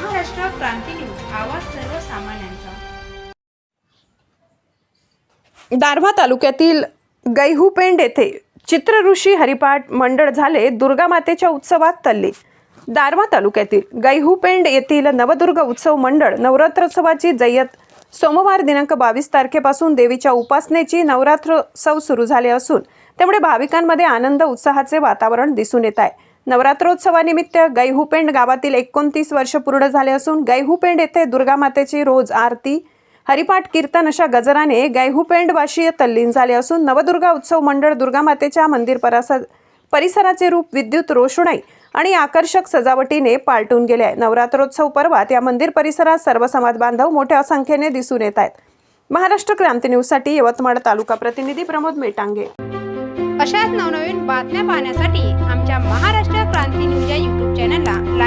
क्रांती news आवाज सर्वसामान्यांचा. दारव्हा तालुक्यातील गैहुपेंड येथे चित्रऋषी हरिपाठ मंडळ झाले दुर्गा मातेच्या उत्सवात तल्ली. दारवा तालुक्यातील गैहुपेंड येथील नवदुर्ग उत्सव मंडळ नवरात्रोत्सवाची जय्यत सोमवार दिनांक बावीस तारखेपासून देवीच्या उपासनेची नवरात्रोत्सव सुरू झाले असून त्यामुळे भाविकांमध्ये आनंद उत्साहाचे वातावरण दिसून येत आहे. नवरात्रोत्सवानिमित्त गैहुपेंड गावातील एकोणतीस वर्ष पूर्ण झाले असून गैहुपेंड येथे दुर्गा मातेची रोज आरती हरिपाठ कीर्तन अशा गजराने गैहूपेंडवाशीय तल्लीन झाले असून नवदुर्गा उत्सव मंडळ दुर्गा मातेच्या मंदिर परासा परिसराचे रूप विद्युत रोषणाई आणि आकर्षक सजावटीने पालटून गेले आहे. नवरात्रोत्सव पर्वात या मंदिर परिसरात सर्व समाज बांधव मोठ्या संख्येने दिसून येत आहेत. महाराष्ट्र क्रांती न्यूजसाठी यवतमाळ तालुका प्रतिनिधी प्रमोद मेटांगे. अशाच नवनवीन बातम्या पाहण्यासाठी आमच्या महाराष्ट्र